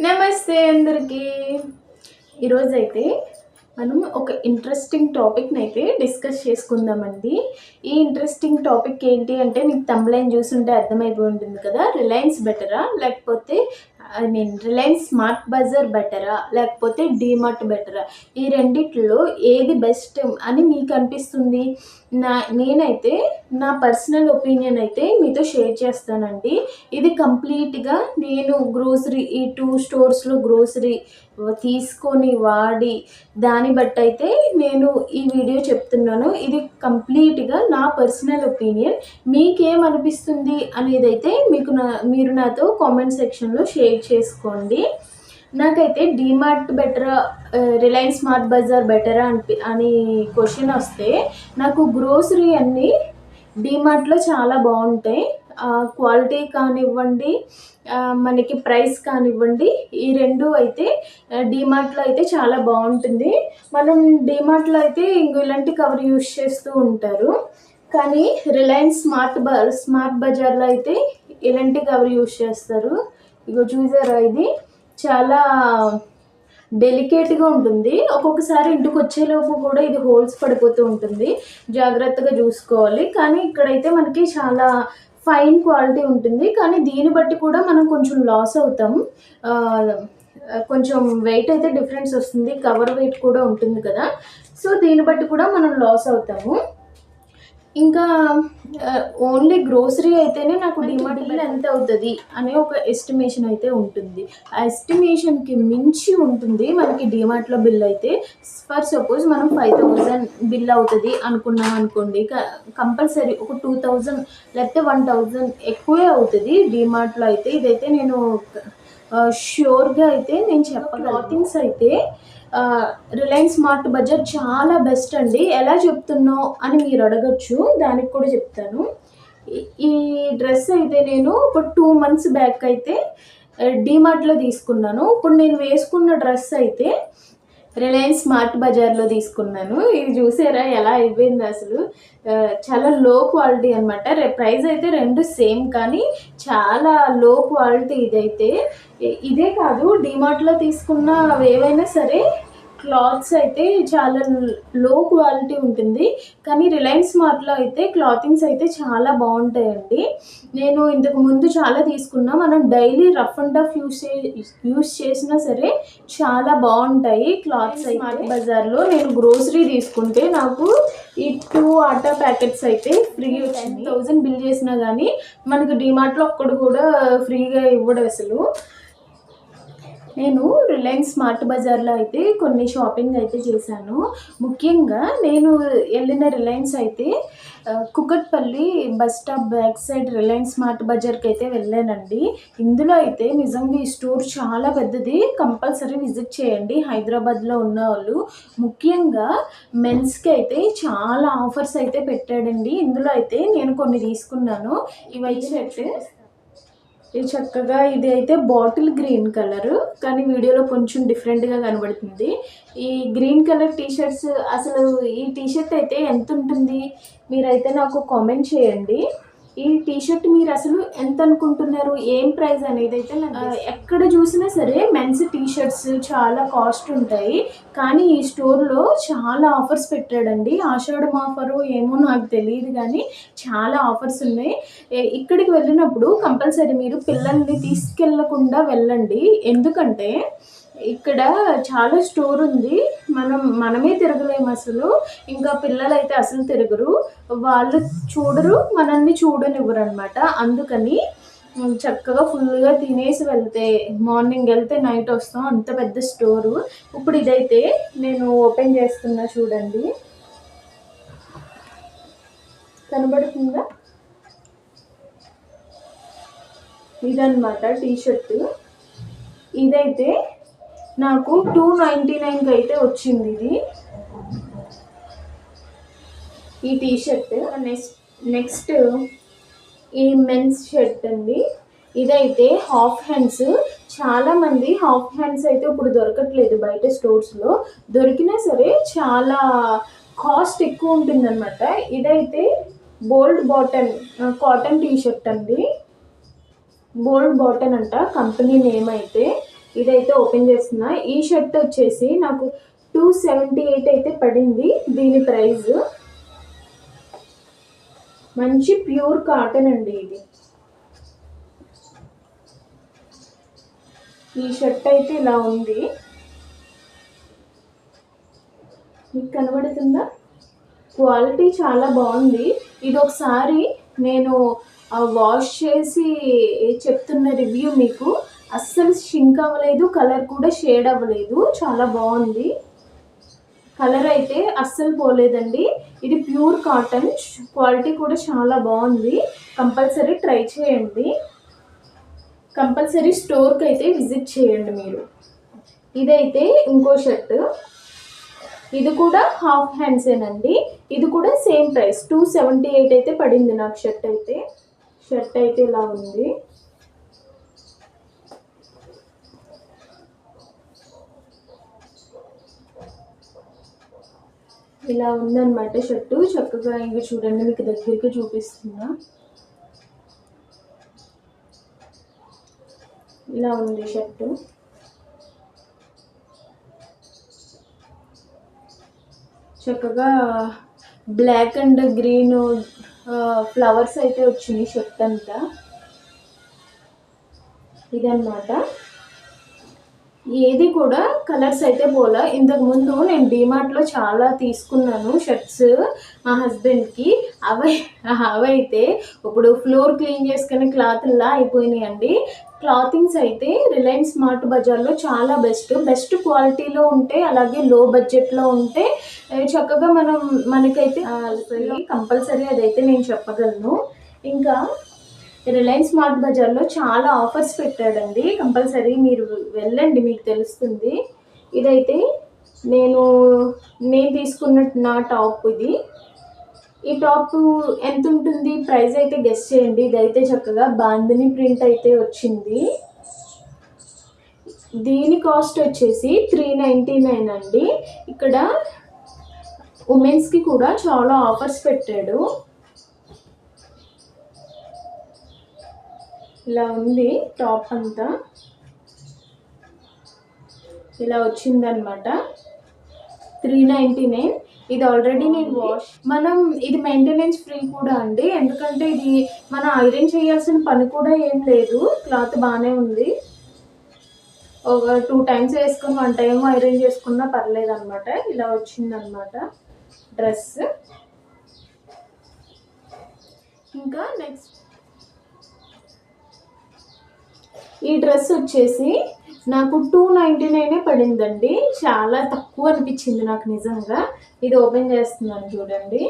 నమస్తే అందరికీ. ఈరోజైతే మనం ఒక ఇంట్రెస్టింగ్ టాపిక్ని అయితే డిస్కస్ చేసుకుందామండి. ఈ ఇంట్రెస్టింగ్ టాపిక్ ఏంటి అంటే మీకు తమ్లైన్ చూసుంటే అర్థమైపోయి ఉంటుంది కదా? రిలయన్స్ బెటరా లేకపోతే I mean Reliance smart bazaar బెటరా లేకపోతే డీమార్ట్ బెటరా? ఈ రెండిట్లో ఏది బెస్ట్ అని మీకు అనిపిస్తుంది? నా నేనైతే నా పర్సనల్ ఒపీనియన్ అయితే మీతో షేర్ చేస్తానండి. ఇది కంప్లీట్గా నేను గ్రోసరీ ఈ టూ స్టోర్స్లో గ్రోసరీ తీసుకొని వాడి దాన్ని బట్టి అయితే నేను ఈ వీడియో చెప్తున్నాను. ఇది కంప్లీట్గా నా పర్సనల్ ఒపీనియన్. మీకేమనిపిస్తుంది అనేది అయితే మీకు నా మీరు నాతో కామెంట్ సెక్షన్లో షేర్ చేసుకోండి. నాకైతే DMart better Reliance smart bazaar బెటరా అని అని క్వశ్చన్ వస్తే నాకు గ్రోసరీ అన్నీ డీమార్ట్లో చాలా బాగుంటాయి. క్వాలిటీ కానివ్వండి మనకి ప్రైస్ కానివ్వండి ఈ రెండు అయితే డీమార్ట్లో అయితే చాలా బాగుంటుంది. మనం డీమార్ట్లో అయితే ఇంకో ఇలాంటి కవర్ యూజ్ చేస్తూ ఉంటారు. కానీ రిలయన్స్ స్మార్ట్ బ స్మార్ట్ బజార్లో అయితే ఇలాంటి కవర్ యూజ్ చేస్తారు. ఇగో చూసారా ఇది? చాలా డెలికేట్గా ఉంటుంది. ఒక్కొక్కసారి ఇంటికి వచ్చేలోపు కూడా ఇది హోల్స్ పడిపోతూ ఉంటుంది. జాగ్రత్తగా చూసుకోవాలి. కానీ ఇక్కడైతే మనకి చాలా ఫైన్ క్వాలిటీ ఉంటుంది. కానీ దీన్ని బట్టి కూడా మనం కొంచెం లాస్ అవుతాం. కొంచెం వెయిట్ అయితే డిఫరెన్స్ వస్తుంది. కవర్ వెయిట్ కూడా ఉంటుంది కదా. సో దీన్ని బట్టి కూడా మనం లాస్ అవుతాము. ఇంకా ఓన్లీ గ్రోసరీ అయితేనే నాకు డిమార్ట్ బిల్ ఎంత అవుతుంది అనే ఒక ఎస్టిమేషన్ అయితే ఉంటుంది. ఆ ఎస్టిమేషన్కి మించి ఉంటుంది మనకి డిమార్ట్లో బిల్ అయితే. ఫర్ సపోజ్ మనం ఫైవ్ థౌజండ్ బిల్ అవుతుంది అనుకున్నాం అనుకోండి కంపల్సరీ ఒక టూ థౌజండ్ లేకపోతే వన్ థౌజండ్ ఎక్కువే అవుతుంది డిమార్ట్లో అయితే. ఇదైతే నేను ష్యూర్గా అయితే నేను చెప్ప క్లాతింగ్స్ అయితే రిలయన్స్ స్మార్ట్ బడ్జెట్ చాలా బెస్ట్ అండి. ఎలా చెప్తున్నావు అని మీరు అడగచ్చు. దానికి కూడా చెప్తాను. ఈ- డ్రెస్ అయితే నేను ఇప్పుడు టూ మంత్స్ బ్యాక్ అయితే డీమార్ట్లో తీసుకున్నాను. ఇప్పుడు నేను వేసుకున్న డ్రెస్ అయితే రిలయన్స్ స్మార్ట్ బజార్లో తీసుకున్నాను. ఇది చూసారా? ఎలా అయిపోయింది అసలు? చాలా లో క్వాలిటీ అనమాట ప్రైస్ అయితే రెండు సేమ్ కానీ చాలా లో క్వాలిటీ ఇదైతే. ఇదే కాదు డిమార్ట్లో తీసుకున్న ఏవైనా సరే క్లాత్స్ అయితే చాలా లో క్వాలిటీ ఉంటుంది. కానీ రిలయన్స్ స్మార్ట్లో అయితే క్లాతింగ్స్ అయితే చాలా బాగుంటాయండి. నేను ఇంతకు ముందు చాలా తీసుకున్నా. మనం daily rough and tough use చే యూస్ చేసినా సరే చాలా బాగుంటాయి క్లాత్స్ స్మార్ట్ బజార్లో నేను గ్రోసరీ తీసుకుంటే నాకు ఈ టూ ఆటా ప్యాకెట్స్ అయితే ఫ్రీ వచ్చింది. థౌజండ్ బిల్ చేసినా కానీ మనకు డిమార్ట్లో ఒక్కడు కూడా ఫ్రీగా ఇవ్వడు అసలు. నేను రిలయన్స్ స్మార్ట్ బజార్లో అయితే కొన్ని షాపింగ్ అయితే చేశాను. ముఖ్యంగా నేను వెళ్ళిన రిలయన్స్ అయితే Kukatpally bus stop back side Reliance smart బజార్కి అయితే వెళ్ళానండి. ఇందులో అయితే నిజంగా ఈ స్టోర్ చాలా పెద్దది. కంపల్సరీ విజిట్ చేయండి. హైదరాబాద్లో ఉన్న వాళ్ళు ముఖ్యంగా మెన్స్కి అయితే చాలా ఆఫర్స్ అయితే పెట్టాడండి. ఇందులో అయితే నేను కొన్ని తీసుకున్నాను. ఇవైతే అయితే ఇది చక్కగా ఇది అయితే బాటిల్ గ్రీన్ కలర్ కానీ వీడియోలో కొంచెం డిఫరెంట్గా కనబడుతుంది. ఈ గ్రీన్ కలర్ టీషర్ట్స్ అసలు ఈ టీ షర్ట్ అయితే ఎంత ఉంటుంది? మీరైతే నాకు కామెంట్ చేయండి. ఈ టీ షర్ట్ మీరు అసలు ఎంత అనుకుంటున్నారు? ఏం ప్రైస్ అనేది అయితే ఎక్కడ చూసినా సరే మెన్స్ టీ షర్ట్స్ చాలా కాస్ట్ ఉంటాయి. కానీ ఈ స్టోర్లో చాలా ఆఫర్స్ పెట్టాడండి. ఆషాఢం ఆఫరు ఏమో నాకు తెలియదు కానీ చాలా ఆఫర్స్ ఉన్నాయి. ఇక్కడికి వెళ్ళినప్పుడు కంపల్సరీ మీరు పిల్లల్ని తీసుకెళ్ళకుండా వెళ్ళండి. ఎందుకంటే ఇక్కడ చాలా స్టోర్ ఉంది. మనం మనమే తిరగలేము అసలు. ఇంకా పిల్లలు అయితే అసలు తిరగరు. వాళ్ళు చూడరు మనల్ని చూడనివ్వరు అనమాట అందుకని చక్కగా ఫుల్గా తినేసి వెళ్తే మార్నింగ్ వెళ్తే నైట్ వస్తాం. అంత పెద్ద స్టోరు. ఇప్పుడు ఇదైతే నేను ఓపెన్ చేస్తున్నా చూడండి. కనబడుతుందా? ఇదన్నమాట టీ షర్ట్ ఇదైతే నాకు టూ నైంటీ నైన్కి అయితే వచ్చింది ఇది. ఈ టీ షర్ట్ నెక్స్ట్ నెక్స్ట్ ఈ మెన్స్ షర్ట్ అండి. ఇదైతే హాఫ్ హ్యాండ్స్ చాలామంది హాఫ్ హ్యాండ్స్ అయితే ఇప్పుడు దొరకట్లేదు బయట స్టోర్స్లో దొరికినా సరే చాలా కాస్ట్ ఎక్కువ ఉంటుందన్నమాట. ఇదైతే bold button cotton T shirt అండి. బోల్డ్ బాటన్ అంట కంపెనీ నేమ్ అయితే. ఇదైతే ఓపెన్ చేస్తున్నా. ఈ షర్ట్ వచ్చేసి నాకు టూ సెవెంటీ ఎయిట్ అయితే పడింది. దీని ప్రైస్ మంచి ప్యూర్ కాటన్ అండి ఇది. ఈ షర్ట్ అయితే ఇలా ఉంది. మీకు కనబడుతుందా? క్వాలిటీ చాలా బాగుంది. ఇది ఒకసారి నేను వాష్ చేసి చెప్తున్న రివ్యూ మీకు. అస్సలు షింక్ అవ్వలేదు కలర్ కూడా షేడ్ అవ్వలేదు. చాలా బాగుంది. కలర్ అయితే అస్సలు పోలేదండి. ఇది ప్యూర్ కాటన్ క్వాలిటీ కూడా చాలా బాగుంది. కంపల్సరీ ట్రై చేయండి. కంపల్సరీ స్టోర్కి అయితే విజిట్ చేయండి మీరు. ఇదైతే ఇంకో షర్ట్ ఇది కూడా హాఫ్ హ్యాండ్సేనండి ఇది కూడా same price two seventy eight అయితే పడింది నాకు షర్ట్ అయితే. షర్ట్ అయితే ఇలా ఉంది. ఇలా ఉందన్నమాట షర్టు. చక్కగా ఇంక చూడండి మీకు దగ్గరికి చూపిస్తున్నా. ఇలా ఉంది షర్టు. చక్కగా బ్లాక్ అండ్ గ్రీన్ ఫ్లవర్స్ అయితే వచ్చినాయి షర్ట్ అంతా. ఇదన్నమాట. ఏది కూడా కలర్స్ అయితే పోలా. ఇంతకుముందు నేను డిమార్ట్లో చాలా తీసుకున్నాను షర్ట్స్ మా హస్బెండ్కి. అవై అవైతే ఇప్పుడు ఫ్లోర్ క్లీన్ చేసుకునే క్లాత్లా అయిపోయినాయండి. క్లాతింగ్స్ అయితే రిలయన్స్ స్మార్ట్ బజార్లో చాలా బెస్ట్. బెస్ట్ క్వాలిటీలో ఉంటే అలాగే లో బడ్జెట్లో ఉంటే చక్కగా మనం మనకైతే కంపల్సరీ అదైతే నేను చెప్పగలను. ఇంకా రిలయన్స్ స్మార్ట్ బజార్లో చాలా ఆఫర్స్ పెట్టాడండి. కంపల్సరీ మీరు వెళ్ళండి మీకు తెలుస్తుంది. ఇదైతే నేను నేను తీసుకున్న నా టాప్ ఇది. ఈ టాప్ ఎంత ఉంటుంది? ప్రైస్ అయితే గెస్ చేయండి. ఇదైతే చక్కగా బాందిని ప్రింట్ అయితే వచ్చింది. దీని కాస్ట్ వచ్చేసి త్రీ నైంటీ నైన్ అండి. ఇక్కడ ఉమెన్స్కి కూడా చాలా ఆఫర్స్ పెట్టాడు. ఇలా ఉంది టాప్ అంతా. ఇలా వచ్చిందనమాట త్రీ నైంటీ నైన్. ఇది ఆల్రెడీ నేను వాష్. మనం ఇది మెయింటెనెన్స్ ఫ్రీ కూడా అండి. ఎందుకంటే ఇది మనం ఐరన్ చేయాల్సిన పని కూడా ఏం లేదు. క్లాత్ బాగానే ఉంది. ఒక టూ టైమ్స్ వేసుకొని వన్ టైం ఐరన్ చేసుకున్నా పర్లేదు అనమాట ఇలా వచ్చిందనమాట డ్రెస్. ఇంకా నెక్స్ట్ ఈ డ్రెస్ వచ్చేసి నాకు టూ నైంటీ నైనే పడిందండి. చాలా తక్కువ అనిపించింది నాకు నిజంగా. ఇది ఓపెన్ చేస్తున్నాను చూడండి.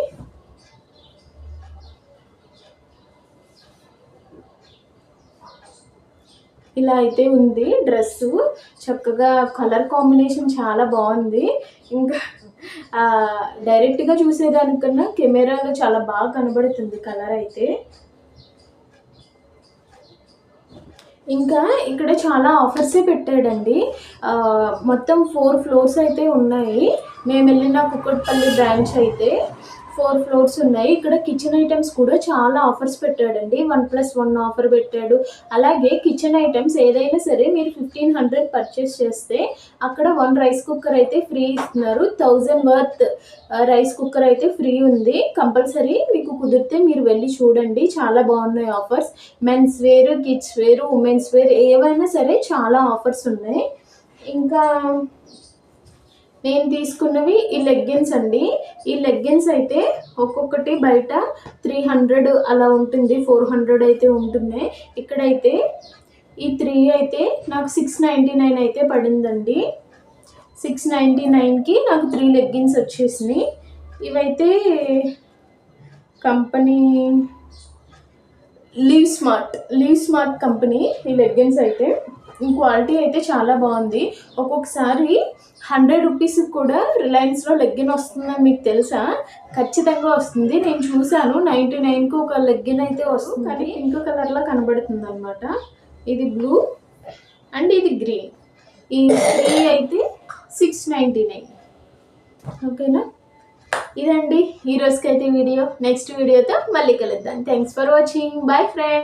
ఇలా అయితే ఉంది డ్రెస్ చక్కగా కలర్ కాంబినేషన్ చాలా బాగుంది. ఇంకా డైరెక్ట్గా చూసేదానికన్నా కెమెరాలో చాలా బాగా కనబడుతుంది కలర్ అయితే. ఇంకా ఇక్కడ చాలా ఆఫర్సే పెట్టాడండి. మొత్తం ఫోర్ ఫ్లోర్స్ అయితే ఉన్నాయి. మేము వెళ్ళిన కుక్కట్పల్లి బ్రాంచ్ అయితే ఫోర్ ఫ్లోర్స్ ఉన్నాయి. ఇక్కడ కిచెన్ ఐటమ్స్ కూడా చాలా ఆఫర్స్ పెట్టాడండి. వన్ ప్లస్ వన్ ఆఫర్ పెట్టాడు. అలాగే కిచెన్ ఐటమ్స్ ఏదైనా సరే మీరు ఫిఫ్టీన్ హండ్రెడ్ పర్చేస్ చేస్తే అక్కడ వన్ రైస్ కుక్కర్ అయితే ఫ్రీ ఇస్తున్నారు. థౌజండ్ వర్త్ రైస్ కుక్కర్ అయితే ఫ్రీ ఉంది. కంపల్సరీ మీకు కుదిరితే మీరు వెళ్ళి చూడండి. చాలా బాగున్నాయి offers men's wear kids wear women's wear ఏవైనా సరే చాలా ఆఫర్స్ ఉన్నాయి. ఇంకా నేను తీసుకున్నవి ఈ లెగ్గిన్స్ అండి. ఈ లెగ్గిన్స్ అయితే ఒక్కొక్కటి బయట త్రీ హండ్రెడ్ అలా ఉంటుంది ఫోర్ హండ్రెడ్ అయితే ఉంటున్నాయి. ఇక్కడైతే ఈ త్రీ అయితే నాకు సిక్స్ నైంటీ నైన్ అయితే పడిందండి. సిక్స్ నైంటీ నైన్కి నాకు త్రీ లెగ్గిన్స్ వచ్చేసినాయి. ఇవైతే company live smart live smart company ఈ లెగ్గిన్స్ అయితే. క్వాలిటీ అయితే చాలా బాగుంది. ఒక్కొక్కసారి హండ్రెడ్ రూపీస్ కూడా రిలయన్స్లో లెగ్గిన్ వస్తుందని మీకు తెలుసా? ఖచ్చితంగా వస్తుంది. నేను చూశాను. నైంటీ నైన్కి ఒక లెగ్గిన్ అయితే వస్తుంది. కానీ పింక్ కలర్లో కనబడుతుంది అనమాట ఇది బ్లూ అండ్ ఇది గ్రీన్. ఈ త్రీ అయితే సిక్స్ నైంటీ నైన్. ఓకేనా? ఇదండి ఈ రోజుకైతే వీడియో. నెక్స్ట్ వీడియోతో మళ్ళీ కలుద్దాం. Thanks for watching. Bye friend